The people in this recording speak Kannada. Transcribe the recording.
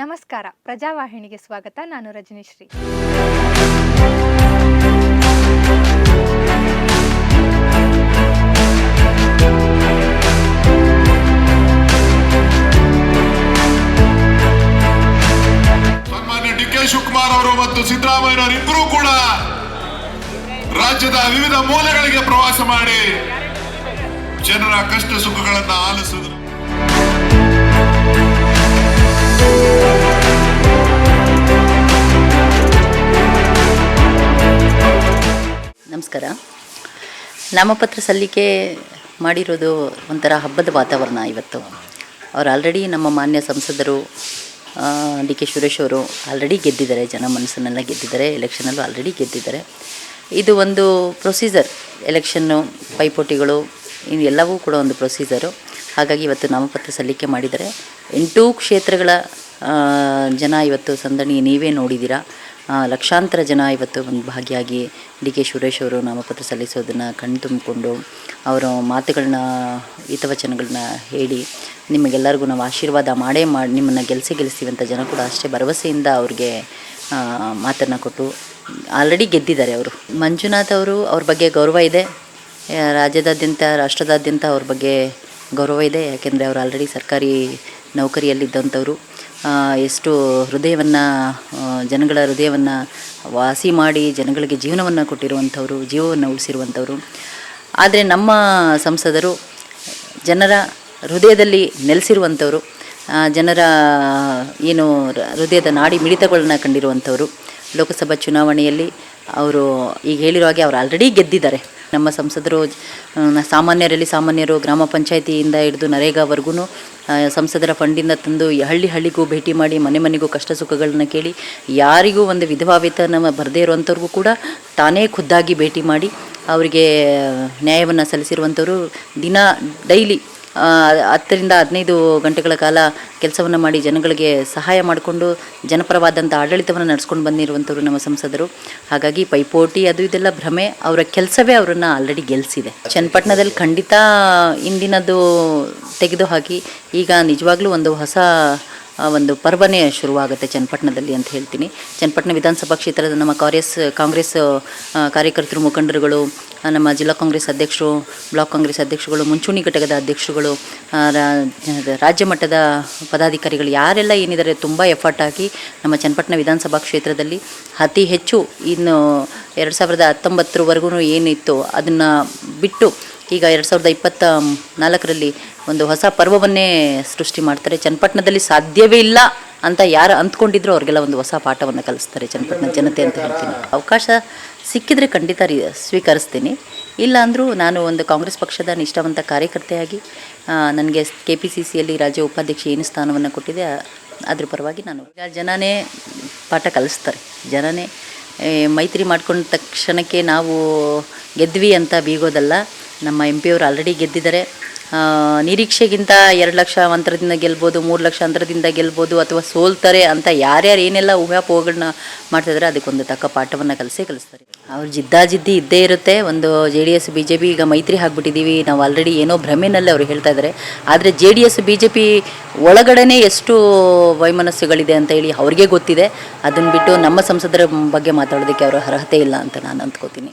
ನಮಸ್ಕಾರ. ಪ್ರಜಾವಾಹಿನಿಗೆ ಸ್ವಾಗತ. ನಾನು ರಜನಿಶ್ರೀ. ಸನ್ಮಾನ್ಯ ಡಿ ಕೆ ಶಿವಕುಮಾರ್ ಅವರು ಮತ್ತು ಸಿದ್ದರಾಮಯ್ಯನವರು ಇಬ್ಬರೂ ಕೂಡ ರಾಜ್ಯದ ವಿವಿಧ ಮೂಲೆಗಳಿಗೆ ಪ್ರವಾಸ ಮಾಡಿ ಜನರ ಕಷ್ಟ ಸುಖಗಳನ್ನು ಆಲಿಸಿದ್ರು. ನಮಸ್ಕಾರ ನಾಮಪತ್ರ ಸಲ್ಲಿಕೆ ಮಾಡಿರೋದು ಒಂಥರ ಹಬ್ಬದ ವಾತಾವರಣ ಇವತ್ತು. ಅವ್ರು ಆಲ್ರೆಡಿ ನಮ್ಮ ಮಾನ್ಯ ಸಂಸದರು ಡಿ ಕೆ ಸುರೇಶ್ ಅವರು ಆಲ್ರೆಡಿ ಗೆದ್ದಿದ್ದಾರೆ, ಜನ ಮನಸ್ಸನ್ನೆಲ್ಲ ಗೆದ್ದಿದ್ದಾರೆ ಎಲೆಕ್ಷನಲ್ಲೂ ಆಲ್ರೆಡಿ ಗೆದ್ದಿದ್ದಾರೆ. ಇದು ಒಂದು ಪ್ರೊಸೀಜರ್ ಎಲೆಕ್ಷನ್ನು ಪೈಪೋಟಿಗಳು ಇವು ಎಲ್ಲವೂ ಕೂಡ ಒಂದು ಪ್ರೊಸೀಜರು ಹಾಗಾಗಿ ಇವತ್ತು ನಾಮಪತ್ರ ಸಲ್ಲಿಕೆ ಮಾಡಿದರೆ ಎಂಟೂ ಕ್ಷೇತ್ರಗಳ ಜನ ಇವತ್ತು ಸಂದಣಿ ನೀವೇ ನೋಡಿದ್ದೀರಾ. ಲಕ್ಷಾಂತರ ಜನ ಇವತ್ತು ಒಂದು ಭಾಗಿಯಾಗಿ ಡಿ ಕೆ ಸುರೇಶ್ ಅವರು ನಾಮಪತ್ರ ಸಲ್ಲಿಸೋದನ್ನು ಕಣ್ಣು ತುಂಬಿಕೊಂಡು ಅವರ ಮಾತುಗಳನ್ನ, ಹಿತವಚನಗಳನ್ನ ಹೇಳಿ ನಿಮಗೆಲ್ಲರಿಗೂ ನಾವು ಆಶೀರ್ವಾದ ಮಾಡೇ ಮಾಡಿ ನಿಮ್ಮನ್ನು ಗೆಲ್ಸಿ ಗೆಲ್ಲಿಸ್ತೀವಿ ಅಂತ ಜನ ಕೂಡ ಅಷ್ಟೇ ಭರವಸೆಯಿಂದ ಅವ್ರಿಗೆ ಮಾತನ್ನು ಕೊಟ್ಟು ಆಲ್ರೆಡಿ ಗೆದ್ದಿದ್ದಾರೆ ಅವರು. ಮಂಜುನಾಥ್ ಅವರು ಅವ್ರ ಬಗ್ಗೆ ಗೌರವ ಇದೆ. ರಾಜ್ಯದಾದ್ಯಂತ, ರಾಷ್ಟ್ರದಾದ್ಯಂತ ಅವ್ರ ಬಗ್ಗೆ ಗೌರವ ಇದೆ. ಯಾಕೆಂದರೆ ಅವರು ಆಲ್ರೆಡಿ ಸರ್ಕಾರಿ ನೌಕರಿಯಲ್ಲಿದ್ದಂಥವ್ರು. ಎಷ್ಟು ಹೃದಯವನ್ನು ಜನಗಳ ಹೃದಯವನ್ನು ವಾಸಿ ಮಾಡಿ ಜನಗಳಿಗೆ ಜೀವನವನ್ನು ಕೊಟ್ಟಿರುವಂಥವರು, ಜೀವವನ್ನು ಉಳಿಸಿರುವಂಥವ್ರು. ಆದರೆ ನಮ್ಮ ಸಂಸದರು ಜನರ ಹೃದಯದಲ್ಲಿ ನೆಲೆಸಿರುವಂಥವ್ರು ಜನರ ಏನು ಹೃದಯದ ನಾಡಿ ಮಿಡಿತಗಳನ್ನ ಕಂಡಿರುವಂಥವ್ರು. ಲೋಕಸಭಾ ಚುನಾವಣೆಯಲ್ಲಿ ಅವರು ಈಗ ಹೇಳಿರೋ ಹಾಗೆ ಅವರು ಆಲ್ರೆಡಿ ಗೆದ್ದಿದ್ದಾರೆ. ನಮ್ಮ ಸಂಸದರು ಸಾಮಾನ್ಯರಲ್ಲಿ ಸಾಮಾನ್ಯರು ಗ್ರಾಮ ಪಂಚಾಯಿತಿಯಿಂದ ಹಿಡಿದು ನರೇಗಾವರೆಗೂ ಸಂಸದರ ಫಂಡಿಂದ ತಂದು ಹಳ್ಳಿ ಹಳ್ಳಿಗೂ ಭೇಟಿ ಮಾಡಿ ಮನೆ ಮನೆಗೂ ಕಷ್ಟ ಸುಖಗಳನ್ನ ಕೇಳಿ ಯಾರಿಗೂ ಒಂದು ವಿಧವಾ ವೇತನ ಬರದೇ ಇರುವಂಥವ್ರಿಗೂ ಕೂಡ ತಾನೇ ಖುದ್ದಾಗಿ ಭೇಟಿ ಮಾಡಿ ಅವರಿಗೆ ನ್ಯಾಯವನ್ನು ಸಲ್ಲಿಸಿರುವಂಥವರು ದಿನ ಡೈಲಿ ಹತ್ತರಿಂದ ಹದಿನೈದು ಗಂಟೆಗಳ ಕಾಲ ಕೆಲಸವನ್ನು ಮಾಡಿ ಜನಗಳಿಗೆ ಸಹಾಯ ಮಾಡಿಕೊಂಡು ಜನಪರವಾದಂಥ ಆಡಳಿತವನ್ನು ನಡೆಸ್ಕೊಂಡು ಬಂದಿರುವಂಥವ್ರು ನಮ್ಮ ಸಂಸದರು. ಹಾಗಾಗಿ ಪೈಪೋಟಿ ಅದು ಇದೆಲ್ಲ ಭ್ರಮೆ. ಅವರ ಕೆಲಸವೇ ಅವರನ್ನು ಆಲ್ರೆಡಿ ಗೆಲ್ಲಿಸಿದೆ ಚನ್ನಪಟ್ಟಣದಲ್ಲಿ ಖಂಡಿತ ಇಂದಿನದು ತೆಗೆದುಹಾಕಿ ಈಗ ನಿಜವಾಗ್ಲೂ ಒಂದು ಹೊಸ ಒಂದು ಪರ್ವನೇ ಶುರುವಾಗುತ್ತೆ ಚನ್ನಪಟ್ಟಣದಲ್ಲಿ ಅಂತ ಹೇಳ್ತೀನಿ. ಚನ್ನಪಟ್ಟಣ ವಿಧಾನಸಭಾ ಕ್ಷೇತ್ರದ ನಮ್ಮ ಕಾಂಗ್ರೆಸ್ ಕಾಂಗ್ರೆಸ್ ಕಾರ್ಯಕರ್ತರು, ಮುಖಂಡರುಗಳು ನಮ್ಮ ಜಿಲ್ಲಾ ಕಾಂಗ್ರೆಸ್ ಅಧ್ಯಕ್ಷರು, ಬ್ಲಾಕ್ ಕಾಂಗ್ರೆಸ್ ಅಧ್ಯಕ್ಷರುಗಳು ಮುಂಚೂಣಿ ಘಟಕದ ಅಧ್ಯಕ್ಷರುಗಳು ರಾಜ್ಯ ಮಟ್ಟದ ಪದಾಧಿಕಾರಿಗಳು ಯಾರೆಲ್ಲ ಏನಿದ್ದಾರೆ ತುಂಬ ಎಫರ್ಟ್ ಹಾಕಿ ನಮ್ಮ ಚನ್ನಪಟ್ಟಣ ವಿಧಾನಸಭಾ ಕ್ಷೇತ್ರದಲ್ಲಿ ಅತಿ ಹೆಚ್ಚು ಇನ್ನು ಎರಡು ಸಾವಿರದ ಹತ್ತೊಂಬತ್ತರವರೆಗೂ ಏನಿತ್ತು ಅದನ್ನು ಬಿಟ್ಟು ಈಗ ಎರಡು ಸಾವಿರದ ಇಪ್ಪತ್ತ ನಾಲ್ಕರಲ್ಲಿ ಒಂದು ಹೊಸ ಪರ್ವವನ್ನೇ ಸೃಷ್ಟಿ ಮಾಡ್ತಾರೆ. ಚನ್ನಪಟ್ಟಣದಲ್ಲಿ ಸಾಧ್ಯವೇ ಇಲ್ಲ ಅಂತ ಯಾರು ಅಂದ್ಕೊಂಡಿದ್ರು ಅವ್ರಿಗೆಲ್ಲ ಒಂದು ಹೊಸ ಪಾಠವನ್ನು ಕಲಿಸ್ತಾರೆ ಚನ್ನಪಟ್ಟಣ ಜನತೆ ಅಂತ ಹೇಳ್ತೀನಿ. ಅವಕಾಶ ಸಿಕ್ಕಿದರೆ ಖಂಡಿತ ರೀ, ಸ್ವೀಕರಿಸ್ತೀನಿ. ಇಲ್ಲ ಅಂದರೂ ನಾನು ಒಂದು ಕಾಂಗ್ರೆಸ್ ಪಕ್ಷದ ನಿಷ್ಠಾವಂತ ಕಾರ್ಯಕರ್ತೆಯಾಗಿ ನನಗೆ ಕೆ ಪಿ ಸಿ ಸಿಯಲ್ಲಿ ರಾಜ್ಯ ಉಪಾಧ್ಯಕ್ಷ ಏನು ಸ್ಥಾನವನ್ನು ಕೊಟ್ಟಿದೆ, ಅದ್ರ ಪರವಾಗಿ ನಾನು ಈಗ ಜನನೇ ಪಾಠ ಕಲಿಸ್ತಾರೆ. ಜನನೇ ಮೈತ್ರಿ ಮಾಡ್ಕೊಂಡ ತಕ್ಷಣಕ್ಕೆ ನಾವು ಗೆದ್ವಿ ಅಂತ ಬೀಗೋದಲ್ಲ ನಮ್ಮ ಎಂ ಪಿಯವರು ಆಲ್ರೆಡಿ ಗೆದ್ದಿದ್ದಾರೆ. ನಿರೀಕ್ಷೆಗಿಂತ ಎರಡು ಲಕ್ಷ ಅಂತರದಿಂದ ಗೆಲ್ಬೋದು, ಮೂರು ಲಕ್ಷ ಅಂತರದಿಂದ ಗೆಲ್ಬೋದು ಅಥವಾ ಸೋಲ್ತಾರೆ ಅಂತ ಯಾರ್ಯಾರು ಏನೆಲ್ಲ ಊಹಾಪೋಹಗಳನ್ನ ಮಾಡ್ತಿದ್ದಾರೆ ಅದಕ್ಕೊಂದು ತಕ್ಕ ಪಾಠವನ್ನು ಕಲಿಸಿ ಕಲಿಸ್ತಾರೆ. ಅವ್ರು ಜಿದ್ದಾಜಿದ್ದಿ ಇದ್ದೇ ಇರುತ್ತೆ. ಒಂದು J D S B J P ಈಗ ಮೈತ್ರಿ ಹಾಕ್ಬಿಟ್ಟಿದ್ದೀವಿ ನಾವು ಆಲ್ರೆಡಿ ಏನೋ ಭ್ರಮೆನಲ್ಲಿ ಅವ್ರು ಹೇಳ್ತಾ ಇದ್ದಾರೆ. ಆದರೆ J D S B J P ಒಳಗಡೆ ಎಷ್ಟು ವೈಮನಸ್ಸುಗಳಿದೆ ಅಂತ ಹೇಳಿ ಅವ್ರಿಗೆ ಗೊತ್ತಿದೆ. ಅದನ್ನು ಬಿಟ್ಟು ನಮ್ಮ ಸಂಸದರ ಬಗ್ಗೆ ಮಾತಾಡೋದಕ್ಕೆ ಅವರ ಅರ್ಹತೆ ಇಲ್ಲ ಅಂತ ನಾನು ಅಂದ್ಕೋತೀನಿ.